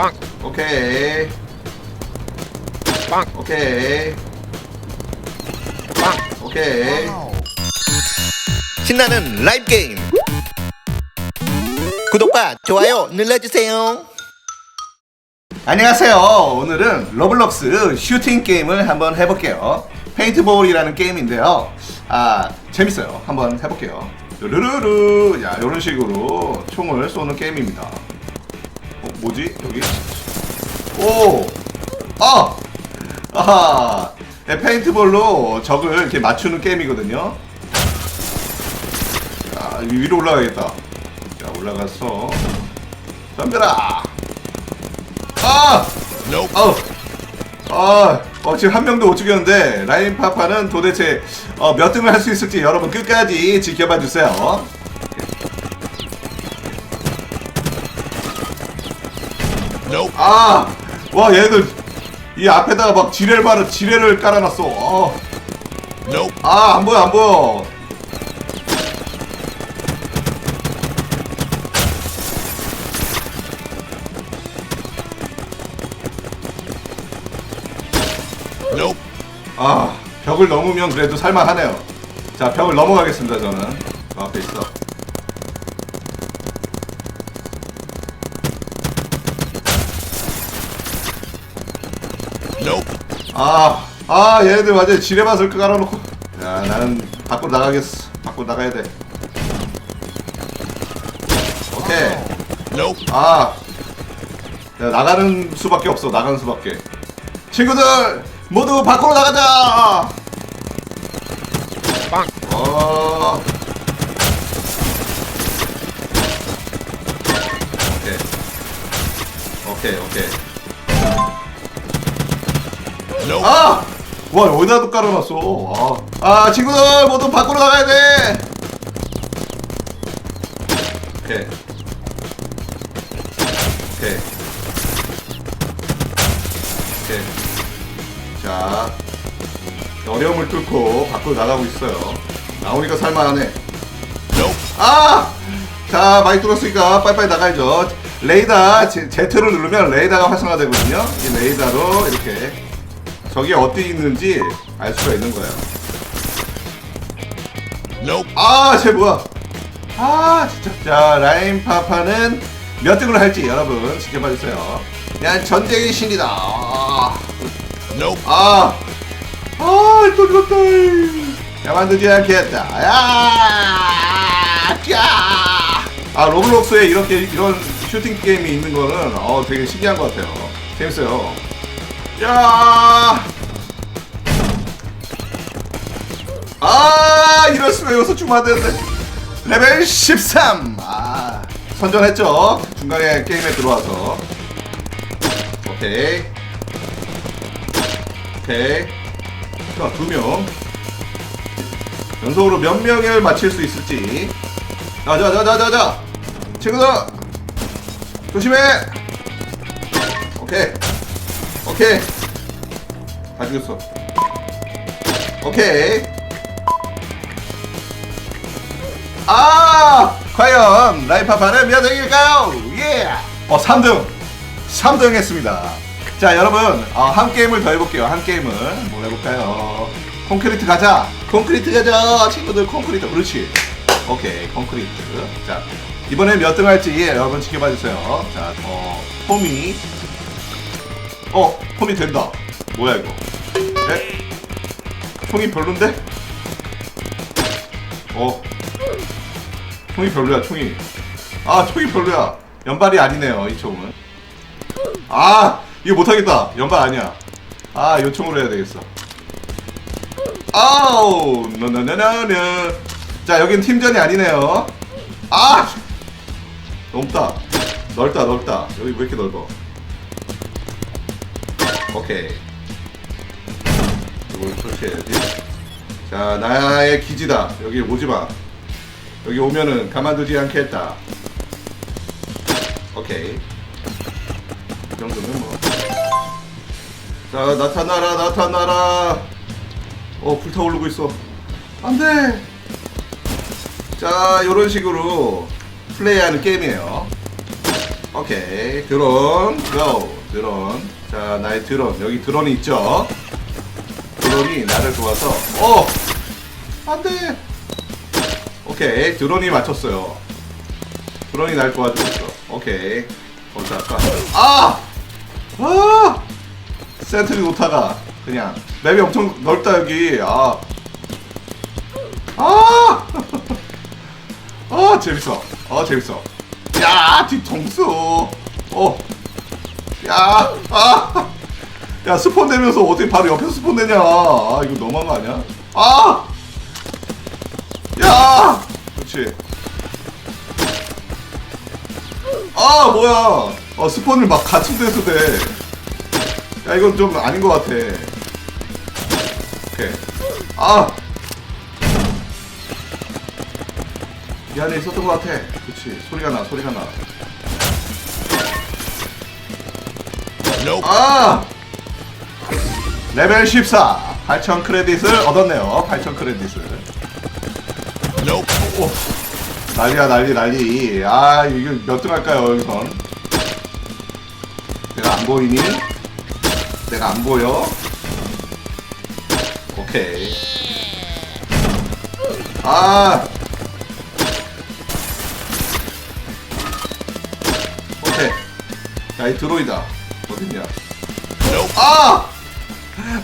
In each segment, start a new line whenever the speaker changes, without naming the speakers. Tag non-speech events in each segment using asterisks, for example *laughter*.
빵.
오케이.
빵.
오케이.
빵.
오케이.
신나는 라이브 게임 구독과 좋아요 눌러주세요
안녕하세요. 오늘은 로블록스 슈팅 게임을 한번 해볼게요. 페인트볼이라는 게임인데요. 아 재밌어요. 한번 해볼게요. 르르르 야 이런 식으로 총을 쏘는 게임입니다. 어, 뭐지 여기? 오, 아, 아하. 네, 페인트볼로 적을 이렇게 맞추는 게임이거든요. 자 위로 올라가겠다. 자 올라가서 덤벼라. 아! 어, 아, 어, 지금 한 명도 못 죽였는데 라인 파파는 도대체 어, 몇 등을 할 수 있을지 여러분 끝까지 지켜봐 주세요. 아, 와 얘들 이 앞에다가 막 지뢰를 바르 지뢰를 깔아놨어. 어. 아, 안 보여, 안 보여. 아 벽을 넘으면 그래도 살만하네요 자 벽을 넘어가겠습니다 저는 저 앞에 있어 아, 아 얘네들 완전 지뢰밭을 깔아놓고. 야 나는 밖으로 나가겠어. 밖으로 나가야 돼. 오케이. 아 야, 나가는 수밖에 없어. 나가는 수밖에. 친구들 모두 밖으로 나가자!
빵.
어. 오케이. 오케이 오케이 아! 와 여기다 도 깔아놨어? 아, 아 친구들 모두 밖으로 나가야 돼. 오케이. 오케이. 오케이. 자 어려움을 뚫고 밖으로 나가고 있어요. 나오니까 살만하네. 아! 자 많이 뚫었으니까 빨리빨리 나가야죠. 레이더 제- Z를 누르면 레이더가 활성화되거든요. 이 레이더로 이렇게 저기 어디 있는지 알 수가 있는 거예요 아, 쟤 뭐야? 아, 진짜. 자, 라인 파파는 몇 등을 할지 여러분 지켜봐 주세요. 난 전쟁의 신이다. 아, 아, 아, 또 죽었다. 가만두지 않겠다. 야, 야. 아, 로블록스에 이렇게 이런 슈팅 게임이 있는 거는 어 되게 신기한 것 같아요. 재밌어요. 야. 아 이럴 수가 여기서 죽으면 안 되는데. 레벨 13! 아 선전했죠? 중간에 게임에 들어와서. 오케이. 오케이. 자 두 명. 연속으로 몇 명을 맞힐 수 있을지. 자 자 자 자 자 자. 친구들 조심해. 오케이 오케이. 다 죽였어. 오케이. 아! 과연 라이파파는 몇 등일까요? 예! 어 3등. 3등 했습니다. 자 여러분 어, 한 게임을 더 해볼게요. 한 게임을 뭘 해볼까요? 콘크리트 가자. 콘크리트 가자. 친구들 콘크리트. 그렇지. 오케이 콘크리트. 자 이번에 몇 등 할지 여러분 지켜봐 주세요. 자 어, 폼이 어 폼이 된다. 뭐야 이거? 에? 총이 별론데? 어. 총이 별로야 총이. 아 총이 별로야. 연발이 아니네요 이 총은. 아 이거 못하겠다. 연발 아니야. 아이 총으로 해야 되겠어. 아우 너너너너너 자 여긴 팀전이 아니네요. 아! 넓다. 넓다 넓다. 여기 왜 이렇게 넓어 오케이 이걸 설치해야지 자 나의 기지다 여기 오지 마 여기 오면은 가만두지 않겠다. 오케이. 이 정도면 뭐. 자, 나타나라, 나타나라. 어, 불타오르고 있어. 안 돼! 자, 요런 식으로 플레이하는 게임이에요. 어, 오케이 드론 고 드론 자 나의 드론. 여기 드론이 있죠? 드론이 나를 도와서 어! 안 돼! 오케이. 드론이 맞췄어요. 드론이 날 도와주고 있어. 오케이. 거기서 아까 아! 아! 센트리 놓다가 그냥 맵이 엄청 넓다 여기. 아. 아! *laughs* 아 재밌어. 어 재밌어. 야 뒤통수! 어 야, 아, 야 스폰 되면서 어떻게 바로 옆에서 스폰 되냐? 아 이거 너무한 거 아니야? 아, 야, 그렇지. 아 뭐야? 어 스폰을 막 같은 데서 돼. 야 이건 좀 아닌 것 같아. 오케이. 아, 이 안에 있었던 것 같아. 그렇지. 소리가 나, 소리가 나. 아! 레벨 14 8,000 크레딧을 얻었네요. 8,000 크레딧을. 오, 난리야 난리 난리. 아 이거 몇 등 할까요 여기선? 내가 안 보이니? 내가 안 보여? 오케이. 아! 오케이. 야이 드로이다 어딨냐
Nope.
아!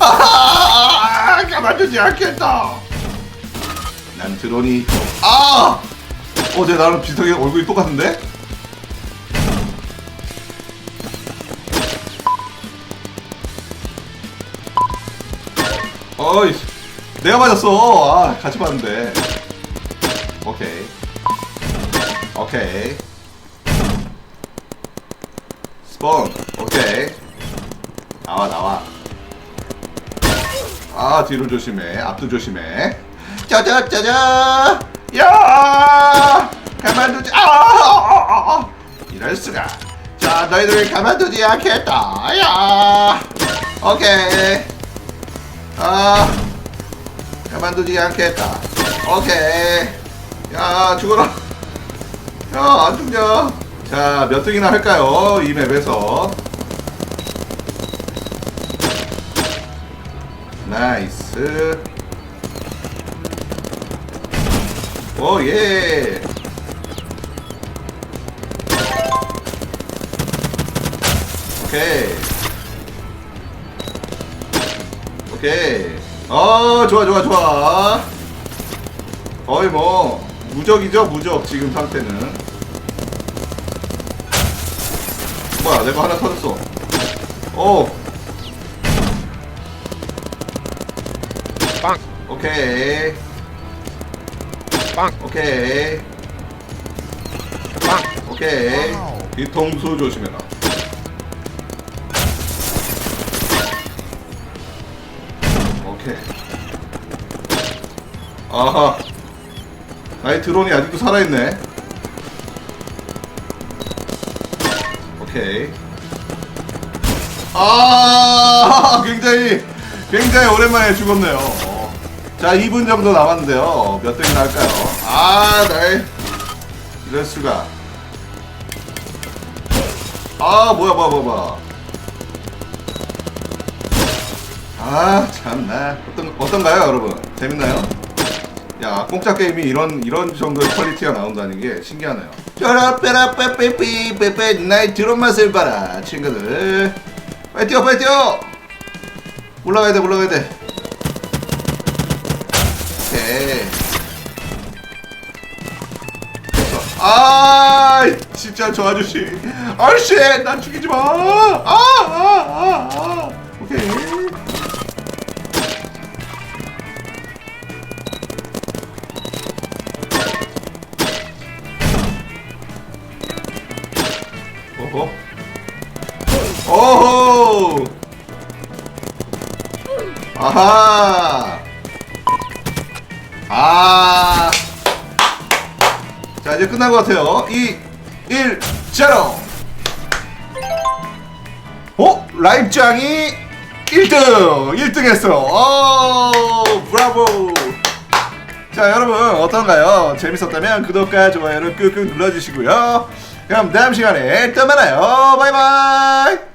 아! 가만두지 않겠다. 난 드론이 아! 어제 나랑 비슷하게 얼굴이 똑같은데? 어이, 내가 맞았어. 아, 같이 봤는데. 오케이. 오케이. 스폰. 오케이. 나와 나와. 아 뒤로 조심해. 앞도 조심해. 짜자 짜자. 야! 가만두지 아, 아, 아, 아. 이럴 수가. 자 너희들 가만두지 않겠다. 야! 오케이. 아 가만두지 않겠다. 오케이. 야 죽어라. 야 안 죽냐? 자 몇 등이나 할까요? 이 맵에서 나이스. 오예. 오케이. 오케이. 어 좋아 좋아 좋아. 거의 뭐 무적이죠 무적 지금 상태는. 뭐야 내가 하나 터졌어. 오
Bonk.
오케이
Bonk.
오케이
Bonk.
오케이. 뒤통수 조심해라 오케이 아하 나의 드론이 아직도 살아있네 오케이 아 *laughs* 굉장히 굉장히 오랜만에 죽었네요 어. 자 2분 정도 남았는데요 몇 등이나 할까요 아 나의 이럴 수가 아 뭐야 뭐야 뭐야 뭐야 아 참나 어떤 어떤가요 여러분 재밌나요? 야 공짜 게임이 이런 이런 정도의 퀄리티가 나온다는 게 신기하네요. 뾰라 뾰라 빼빼삐 빼빼 나의 드론 맛을 봐라 친구들. 빨리 뛰어 빨리 뛰어. 올라가야 돼 올라가야 돼. 아 진짜 저 아저씨. 아저씨 난 죽이지 마. 아아아 아, 아. 오케이. 오호. 오호. 아하. 아. 자, 이제 끝난 것 같아요. 2, 1, 0. 어? 라임짱이 1등! 1등 했어. 오, 브라보. 자, 여러분, 어떤가요? 재밌었다면 구독과 좋아요를 꾹꾹 눌러주시고요. 그럼 다음 시간에 또 만나요 바이바이